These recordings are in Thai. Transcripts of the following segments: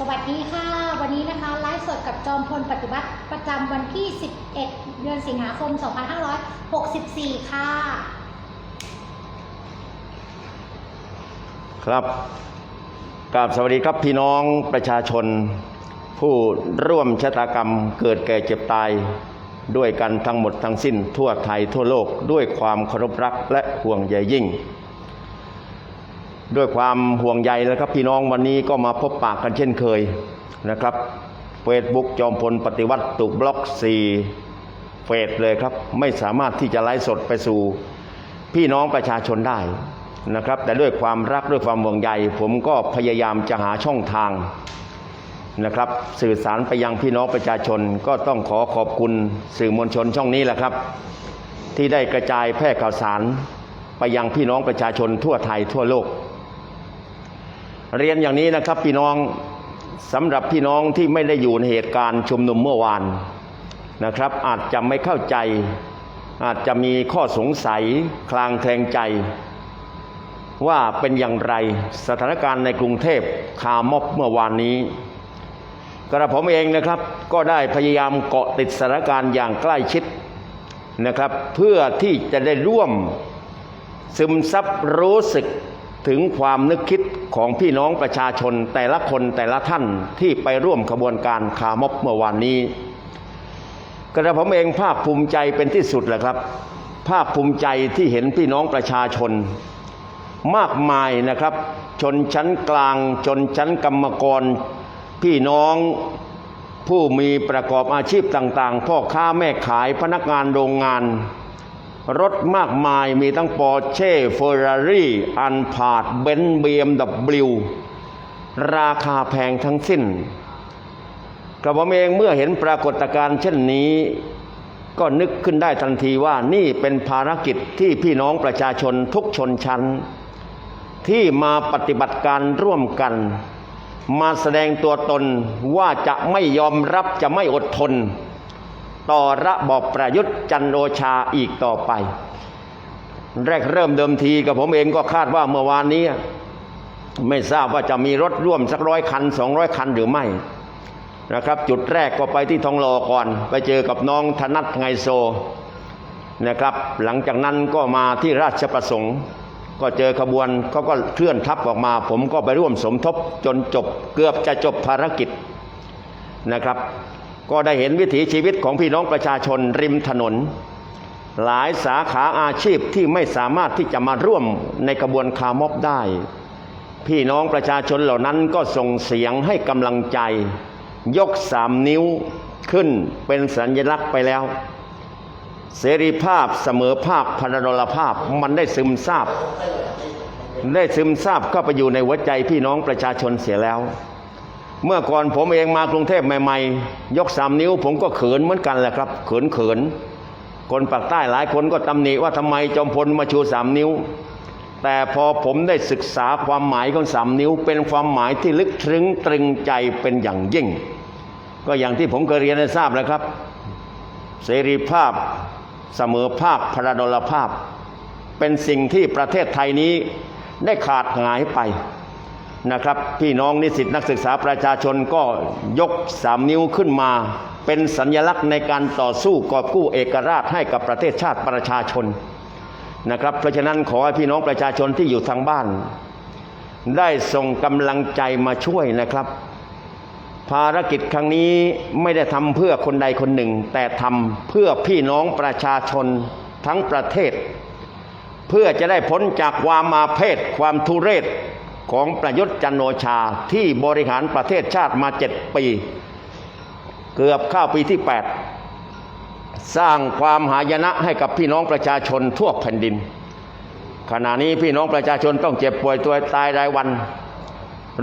สวัสดีค่ะ วันนี้นะคะไลฟ์สดกับจอมพลปฏิบัติประจำวันที่ 11 เดือนสิงหาคม 2564 ค่ะ ครับกราบสวัสดีครับพี่น้องประชาชน ผู้ร่วมชะตากรรมเกิดแก่เจ็บตาย ด้วยกันทั้งหมดทั้งสิ้นทั่วไทยทั่วโลกด้วยความเคารพรักและห่วงใยยิ่ง ด้วยความห่วงใยนะครับพี่น้องวันนี้ก็มาพบปากกันเช่นเคยนะครับเฟซบุ๊กจอมพลปฏิวัติถูกบล็อก 4 เฟสเลยครับ ไม่สามารถที่จะไลฟ์สดไปสู่ พี่น้องประชาชนได้นะครับ แต่ด้วยความรักด้วยความห่วงใย ผมก็พยายามจะหาช่องทางนะครับ สื่อสารไปยังพี่น้องประชาชนก็ต้องขอขอบคุณสื่อมวลชนช่องนี้แหละครับ ที่ได้กระจายแพร่ข่าวสารไปยังพี่น้องประชาชนทั่วไทยทั่วโลก เรียนอย่างนี้นะครับพี่น้องสำหรับพี่น้องที่ไม่ได้อยู่ในเหตุการณ์ชุมนุมเมื่อวานนะครับ อาจจะไม่เข้าใจ อาจจะมีข้อสงสัยคลางแคลงใจ ว่าเป็นอย่างไรสถานการณ์ในกรุงเทพคาม็อบเมื่อวานนี้กระผมเองนะครับก็ได้พยายามเกาะติดสถานการณ์อย่างใกล้ชิดนะครับ เพื่อที่จะได้ร่วมซึมซับรู้สึกถึงความนึกคิด ของพี่น้องประชาชนแต่ละคนแต่ละท่านที่ไปร่วมขบวนการคารม็อบเมื่อวานนี้ กระผมเองภาคภูมิใจเป็นที่สุดแหละครับ ภาคภูมิใจที่เห็นพี่น้องประชาชน มากมายนะครับ ชนชั้นกลาง ชนชั้นกรรมกร พี่น้องผู้มีประกอบอาชีพต่างๆ พ่อค้าแม่ขายพนักงานโรงงาน รถมากมายมีทั้งปอร์เช่เฟอร์รารี่อันพาดเบนซ์บีเอ็มดับบิวราคาแพงทั้งสิ้นกระผมเองเมื่อเห็นปรากฏการณ์เช่นนี้ ก็นึกขึ้นได้ทันทีว่านี่เป็นภารกิจที่พี่น้องประชาชนทุกชนชั้น ที่มาปฏิบัติการร่วมกัน มาแสดงตัวตนว่าจะไม่ยอมรับจะไม่อดทน ต่อระบอบประยุทธ์จันโอชาอีกต่อไป แรกเริ่มเดิมทีกับผมเองก็คาดว่าเมื่อวานนี้ ไม่ทราบว่าจะมีรถร่วมสักร้อยคันสองร้อยคันหรือไม่นะครับ จุดแรกก็ไปที่ทองหล่อก่อน ไปเจอกับน้องธนัทไงโซนะครับ หลังจากนั้นก็มาที่ราชประสงค์ก็เจอขบวนเขาก็เคลื่อนทัพออกมา ผมก็ไปร่วมสมทบจนจบเกือบจะจบภารกิจนะครับ ก็ได้เห็นวิถีชีวิตของพี่น้องประชาชนริมถนน หลายสาขาอาชีพที่ไม่สามารถที่จะมาร่วมในกระบวนคารม็อบได้ พี่น้องประชาชนเหล่านั้นก็ส่งเสียงให้กำลังใจ ยกสามนิ้วขึ้นเป็นสัญลักษณ์ไปแล้ว เสรีภาพเสมอภาคพนดลภาพมันได้ซึมซาบได้ซึมซาบเข้าไปอยู่ในหัวใจพี่น้องประชาชนเสียแล้ว เมื่อก่อนผมเองมากรุงเทพใหม่ๆ ยกสามนิ้ว ผมก็เขินเหมือนกันแหละครับ เขินเขินๆคนปากใต้หลายคนก็ตำหนิว่าทำไมจอมพลมาชูสามนิ้ว แต่พอผมได้ศึกษาความหมายของสามนิ้ว เป็นความหมายที่ลึกซึ้งตรึงใจเป็นอย่างยิ่ง ก็อย่างที่ผมเคยเรียนให้ทราบแล้วครับ เสรีภาพเสมอภาคพระดลภาพ เป็นสิ่งที่ประเทศไทยนี้ได้ขาดหายไป นะครับพี่น้องนิสิตนักศึกษาประชาชนก็ยกสามนิ้วขึ้นมา เป็นสัญลักษณ์ในการต่อสู้กอบกู้เอกราชให้กับประเทศชาติประชาชนนะครับเพราะฉะนั้นขอให้พี่น้องประชาชนที่อยู่ทางบ้าน ได้ส่งกำลังใจมาช่วยนะครับ ภารกิจครั้งนี้ไม่ได้ทำเพื่อคนใดคนหนึ่ง แต่ทำเพื่อพี่น้องประชาชนทั้งประเทศ เพื่อจะได้พ้นจากความมาเพศความทุเรศ ของประยุทธ์จันโอชาที่บริหารประเทศชาติมาเจ็ดปี เกือบเข้าปีที่ 8 สร้างความหายนะให้กับพี่น้องประชาชนทั่วแผ่นดิน ขณะนี้พี่น้องประชาชนต้องเจ็บป่วยตัวตายรายวัน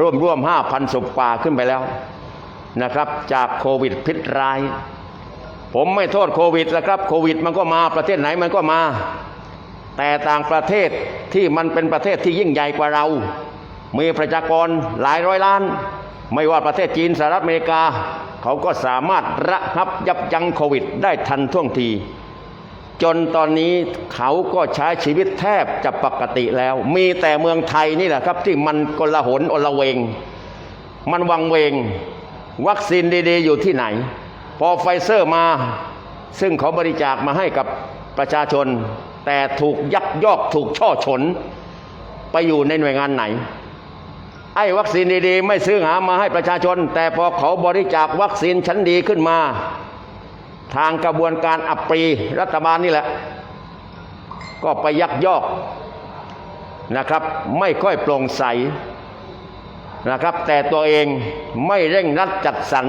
ร่วมร่วมห้าพันศพกว่าขึ้นไปแล้วนะครับ จากโควิดพิษร้าย ผมไม่โทษโควิดแล้วครับโควิดมันก็มาประเทศไหนมันก็มา แต่ต่างประเทศที่มันเป็นประเทศที่ยิ่งใหญ่กว่าเรา มีประชากรหลายร้อยล้าน ไม่ว่าประเทศจีนสหรัฐอเมริกา เขาก็สามารถระงับยับยั้งโควิดได้ทันท่วงที จนตอนนี้เขาก็ใช้ชีวิตแทบจะปกติแล้ว มีแต่เมืองไทยนี่แหละครับ ที่มันกลาหนอลเวง มันวังเวง วัคซีนดีๆ อยู่ที่ไหน พอไฟเซอร์มา ซึ่งเขาบริจาคมาให้กับประชาชน แต่ถูกยักยอกถูกช่อฉน ไปอยู่ในหน่วยงานไหน อ้วัคซีนดีๆ ไม่ซื้อหามาให้ประชาชน แต่พอเขาบริจาควัคซีนชั้นดีขึ้นมา ทางกระบวนการอัปปรีรัฐบาลนี่แหละ ก็ไปยักยอกนะครับ ไม่ค่อยโปร่งใสนะครับ แต่ตัวเองไม่เร่งรัดจัดสรร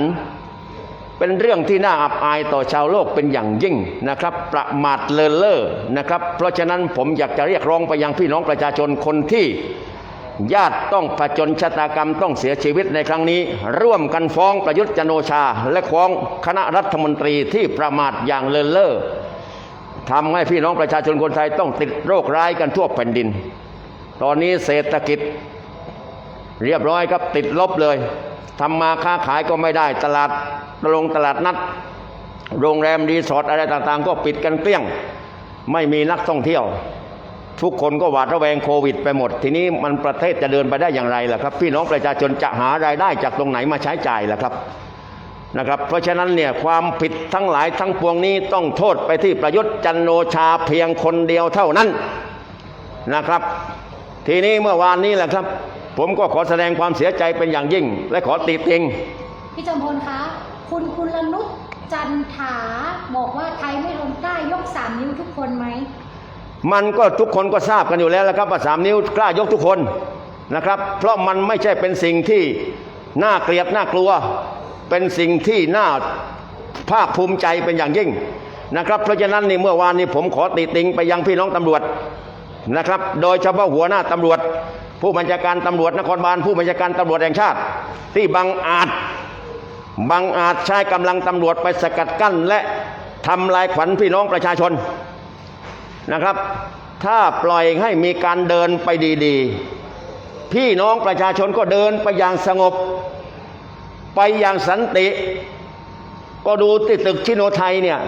เป็นเรื่องที่น่าอับอายต่อชาวโลกเป็นอย่างยิ่งนะครับ ประมาทเลินเล่อนะครับ เพราะฉะนั้นผมอยากจะเรียกร้องไปยังพี่น้องประชาชนคนที่ ญาติต้องผจญชะตากรรมต้องเสียชีวิตในครั้งนี้ ร่วมกันฟ้องประยุทธ์จันโอชา และฟ้องคณะรัฐมนตรีที่ประมาทอย่างเลินเล่อทำให้พี่น้องประชาชนคนไทยต้องติดโรคร้ายกันทั่วแผ่นดิน ตอนนี้เศรษฐกิจเรียบร้อยครับติดลบเลยทำมาค้าขายก็ไม่ได้ตลาดลงตลาดนัด โรงแรมรีสอร์ทอะไรต่างๆ ก็ปิดกันเกลี้ยง ไม่มีนักท่องเที่ยว ทุกคนก็หวาดระแวงโควิดไปหมด ทีนี้มันประเทศจะเดินไปได้อย่างไรล่ะครับ พี่น้องประชาชนจะหารายได้จากตรงไหนมาใช้จ่ายล่ะครับนะครับ เพราะฉะนั้นเนี่ยความผิดทั้งหลายทั้งปวงนี้ต้องโทษไปที่ประยุทธ์จันโอชาเพียงคนเดียวเท่านั้นนะครับ ทีนี้เมื่อวานนี้แหละครับ ผมก็ขอแสดงความเสียใจเป็นอย่างยิ่ง และขอติติงพี่จอมพลคะคุณคุณลนุชจันถาบอกว่าไทยไม่ลงใต้ยกสามนิ้วทุกคนไหม มันก็ทุกคนก็ทราบกันอยู่แล้วละครับว่าสามนิ้วกล้ายกทุกคนนะครับ เพราะมันไม่ใช่เป็นสิ่งที่น่าเกลียดน่ากลัว เป็นสิ่งที่น่าภาคภูมิใจเป็นอย่างยิ่งนะครับ เพราะฉะนั้นนี่เมื่อวานนี้ผมขอติติงไปยังพี่น้องตำรวจนะครับ โดยเฉพาะหัวหน้าตำรวจ ผู้บัญชาการตำรวจนครบาลผู้บัญชาการตำรวจแห่งชาติ ที่บังอาจบังอาจใช้กำลังตำรวจไปสกัดกั้นและทำลายขวัญพี่น้องประชาชน นะครับ ถ้าปล่อยให้มีการเดินไปดีๆ พี่น้องประชาชนก็เดินไปอย่างสงบ ไปอย่างสันติ ก็ดูที่ตึกชิโนไทยเนี่ย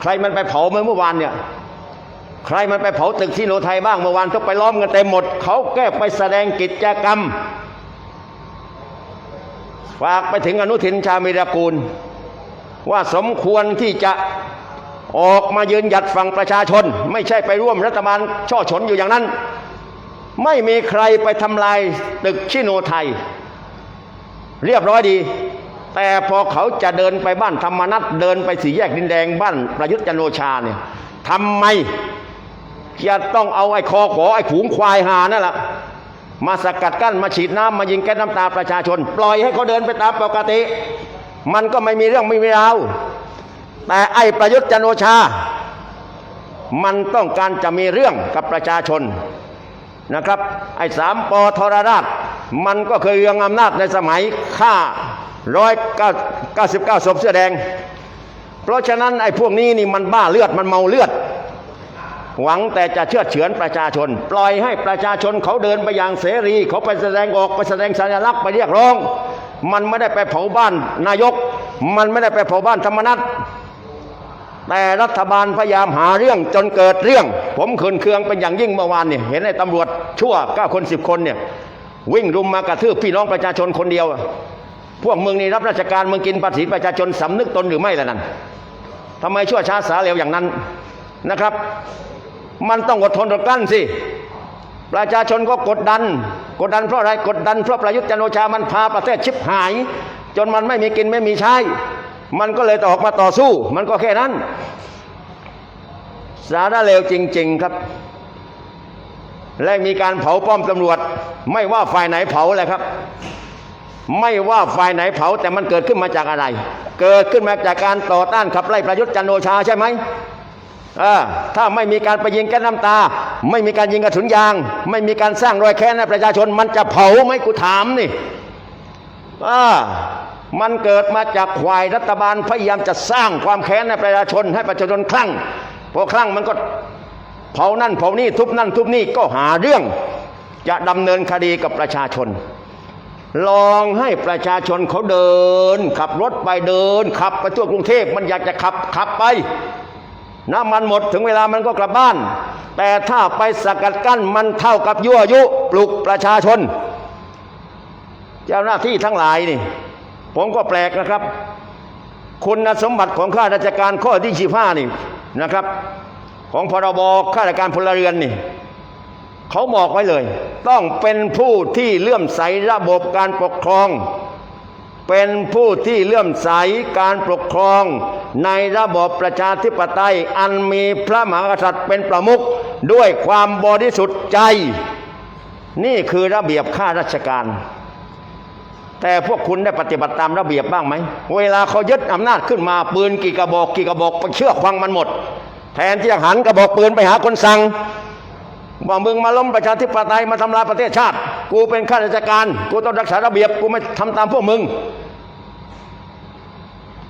ใครมันไปเผาเมื่อวานเนี่ย ใครมันไปเผาตึกชิโนไทยบ้างเมื่อวานก็ไปล้อมกันเต็มหมด เขาแก้ไปแสดงกิจกรรม ฝากไปถึงอนุทินชาญวิรากูล ว่าสมควรที่จะ ออกมายืนหยัดฝั่งประชาชน ไม่ใช่ไปร่วมรัฐบาลช่อฉนอยู่อย่างนั้น ไม่มีใครไปทำลายตึกชิโนไทย เรียบร้อยดี แต่พอเขาจะเดินไปบ้านธรรมนัตเดินไปสี่แยกดินแดงบ้านประยุทธ์จันโอชาเนี่ยทำไมจะต้องเอาไอ้คอขอไอ้ขูงควายหานั่นแหละมาสกัดกั้นมาฉีดน้ำมายิงแก๊สน้ำตาประชาชน ปล่อยให้เขาเดินไปตามปกติ มันก็ไม่มีเรื่องไม่มีราว แต่ไอ้ประยุทธ์จันโอชา มันต้องการจะมีเรื่องกับประชาชนนะครับ ไอ้สามปอทรราช มันก็เคยเรืองอำนาจในสมัยฆ่าร้อยเก้าสิบเก้าศพเสื้อแดง เพราะฉะนั้นไอ้พวกนี้นี่มันบ้าเลือดมันเมาเลือด หวังแต่จะเชื่อเฉือนประชาชน ปล่อยให้ประชาชนเขาเดินไปอย่างเสรี เขาไปแสดงออกไปแสดงสัญลักษณ์ไปเรียกร้อง มันไม่ได้ไปเผาบ้านนายก มันไม่ได้ไปเผาบ้านธรรมนัต แต่รัฐบาลพยายามหาเรื่องจนเกิดเรื่อง ผมขืนเคืองเป็นอย่างยิ่งเมื่อวานเนี่ยเห็นไอ้ตำรวจชั่วเก้าคนสิบคนเนี่ยวิ่งรุมมากระทืบพี่น้องประชาชนคนเดียว พวกมึงนี่รับราชการมึงกินภาษีประชาชนสำนึกตนหรือไม่ล่ะนั่นทำไมชั่วช้าสาเร็วอย่างนั้นนะครับ มันต้องอดทนอดกลั้นสิประชาชนก็กดดัน กดดันเพราะอะไรกดดันเพราะประยุทธ์จันโอชามันพาประเทศชิบหาย จนมันไม่มีกินไม่มีใช้ มันก็เลยออกมาต่อสู้ มันก็แค่นั้น สาระเลวจริง ๆครับ และมีการเผาป้อมตำรวจ ไม่ว่าฝ่ายไหนเผาแหละครับ ไม่ว่าฝ่ายไหนเผา แต่มันเกิดขึ้นมาจากอะไร เกิดขึ้นมาจากการต่อต้านขับไล่ประยุทธ์จันโอชาใช่ไหมถ้าไม่มีการไปยิงแก๊สน้ำตา ไม่มีการยิงกระสุนยาง ไม่มีการสร้างรอยแค้นให้ประชาชน มันจะเผาไหมกูถามนี่อ่า มันเกิดมาจากควายรัฐบาลพยายามจะสร้างความแค้นให้ประชาชนให้ประชาชนคลั่งพอคลั่งมันก็เผานั่นเผานี่ทุบนั่นทุบนี่ก็หาเรื่องจะดำเนินคดีกับประชาชน ลองให้ประชาชนเขาเดิน ขับรถไปเดิน ขับไปทั่วกรุงเทพมันอยากจะขับขับไปน้ำมันหมดถึงเวลามันก็กลับบ้าน แต่ถ้าไปสกัดกั้นมันเท่ากับยั่วยุปลุกประชาชน เจ้าหน้าที่ทั้งหลายนี่ ผมก็แปลกนะครับ คุณสมบัติของข้าราชการข้อที่15นี่นะครับ ของพรบข้าราชการพลเรือนนี่เขาบอกไว้เลย ต้องเป็นผู้ที่เลื่อมใสระบบการปกครอง เป็นผู้ที่เลื่อมใสการปกครอง ในระบบประชาธิปไตย อันมีพระมหากษัตริย์เป็นประมุขด้วยความบริสุทธิ์ใจ นี่คือระเบียบข้าราชการ แต่พวกคุณได้ปฏิบัติตามระเบียบบ้างไหม เวลาเขายึดอำนาจขึ้นมาปืนกี่กระบอกกี่กระบอกไปเชื่อฟังมันหมด แทนที่จะหันกระบอกปืนไปหาคนสั่งว่ามึงมาล้มประชาธิปไตยมาทำลายประเทศชาติ กูเป็นข้าราชการ กูต้องรักษาระเบียบ กูไม่ทำตามพวกมึง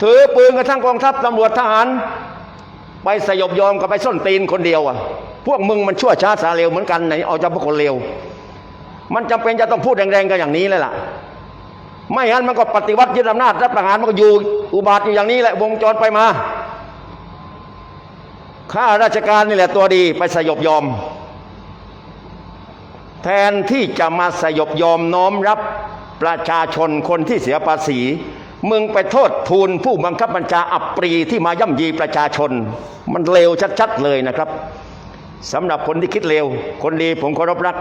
ถือปืนกระทั่งกองทัพตำรวจทหาร ไปสยบยอมกับไปส้นตีนคนเดียวอะ พวกมึงมันชั่วช้าสาเร็วเหมือนกันไหนเอาจะพวกคนเร็ว มันจำเป็นจะต้องพูดแรงๆกันอย่างนี้เลยล่ะ ไม่งั้นมันก็ปฏิวัติยึดอำนาจรับประหารมันก็อยู่อุบาทอยู่อย่างนี้แหละวงจรไปมาข้าราชการนี่แหละตัวดีไปสยบยอม แทนที่จะมาสยบยอมน้อมรับประชาชนคนที่เสียภาษี มึงไปโทษทูลผู้บังคับบัญชาอับปรีที่มาย่ำยีประชาชน มันเลวชัดๆเลยนะครับสำหรับคนที่คิดเลวคนดีผมเคารพรัก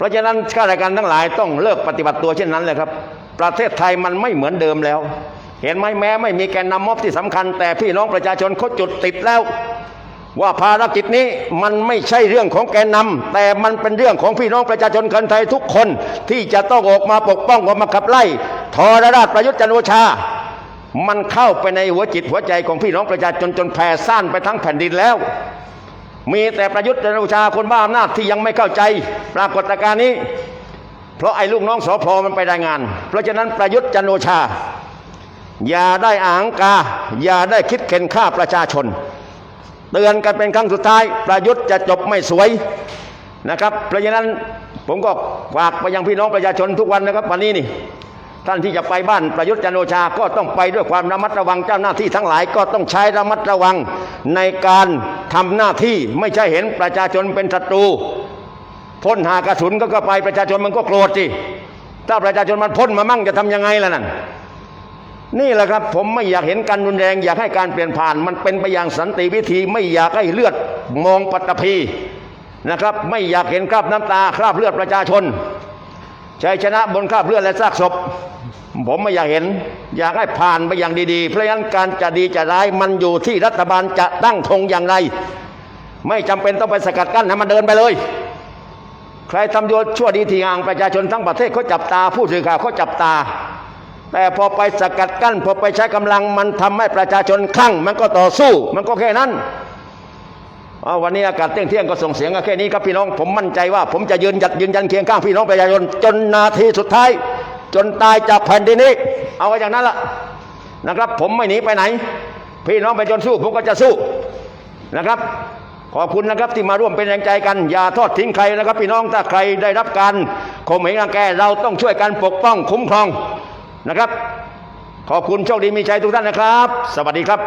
เพราะฉะนั้นข้าราชการทั้งหลายต้องเลิกปฏิบัติตัวเช่นนั้นเลยครับ ประเทศไทยมันไม่เหมือนเดิมแล้ว เห็นไหมแม้ไม่มีแกนนำม็อบที่สำคัญ แต่พี่น้องประชาชนเขาจุดติดแล้ว ว่าภารกิจนี้มันไม่ใช่เรื่องของแกนนำแต่มันเป็นเรื่องของพี่น้องประชาชนคนไทยทุกคนที่จะต้องออกมาปกป้องออกมาขับไล่ทรราชประยุทธ์จันทร์โอชามันเข้าไปในหัวจิตหัวใจของพี่น้องประชาชนจนแผ่ซ่านไปทั้งแผ่นดินแล้ว มีแต่ประยุทธ์จันทร์โอชาคนบ้าอำนาจที่ยังไม่เข้าใจปรากฏการณ์นี้ เพราะไอ้ลูกน้องสอพอมันไปรายงาน เพราะฉะนั้นประยุทธ์จันทร์โอชา อย่าได้อางกา อย่าได้คิดเข็นฆ่าประชาชน เตือนกันเป็นครั้งสุดท้าย ประยุทธ์จะจบไม่สวยนะครับ เพราะฉะนั้นผมก็ฝากไปยังพี่น้องประชาชนทุกวันนะครับวันนี้นี่ ท่านที่จะไปบ้านประยุทธ์จันโอชาก็ต้องไปด้วยความระมัดระวังเจ้าหน้าที่ทั้งหลายก็ต้องใช้ระมัดระวังในการทำหน้าที่ไม่ใช่เห็นประชาชนเป็นศัตรูพ่นหากระสุนก็ก็ไปประชาชนมันก็โกรธสิถ้าประชาชนมันพ่นมามั่งจะทำยังไงล่ะนั่นนี่แหละครับ ผมไม่อยากเห็นการรุนแรง อยากให้การเปลี่ยนผ่าน มันเป็นไปอย่างสันติวิธีไม่อยากให้เลือดมองปัตตภีนะครับ ไม่อยากเห็นคราบน้ำตาคราบเลือดประชาชนชัยชนะบนคราบเลือดและซากศพ ผมไม่อยากเห็น อยากให้ผ่านไปอย่างดีๆ เพราะฉะนั้นการจะดีจะร้ายมันอยู่ที่รัฐบาลจะตั้งธงอย่างไร ไม่จำเป็นต้องไปสกัดกั้นให้มันเดินไปเลย ใครทำตัวชั่วดีทีงางประชาชนทั้งประเทศเขาจับตาผู้สื่อข่าวเขาจับตา แต่พอไปสกัดกั้นพอไปใช้กำลังมันทำให้ประชาชนคลั่ง มันก็ต่อสู้ มันก็แค่นั้นวันนี้อากาศเที่ยงเที่ยงๆก็ส่งเสียงแค่นี้ครับพี่น้อง ผมมั่นใจว่า ผมจะยืนหยัดยืนยันเคียงข้างพี่น้องประชาชนจนนาทีสุดท้าย จนตายจากแผ่นดินนี้ เอาไว้อย่างนั้นละนะครับ ผมไม่หนีไปไหน พี่น้องไประชาชนสู้ผมก็จะสู้นะครับ ขอบคุณนะครับที่มาร่วมเป็นแรงใจกัน อย่าทอดทิ้งใครนะครับ พี่น้องถ้าใครได้รับการข่มเหงรังแกเราต้องช่วยกันปกป้องคุ้มครองนะครับ ขอบคุณโชคดีมีชัยทุกท่านนะครับ สวัสดีครับ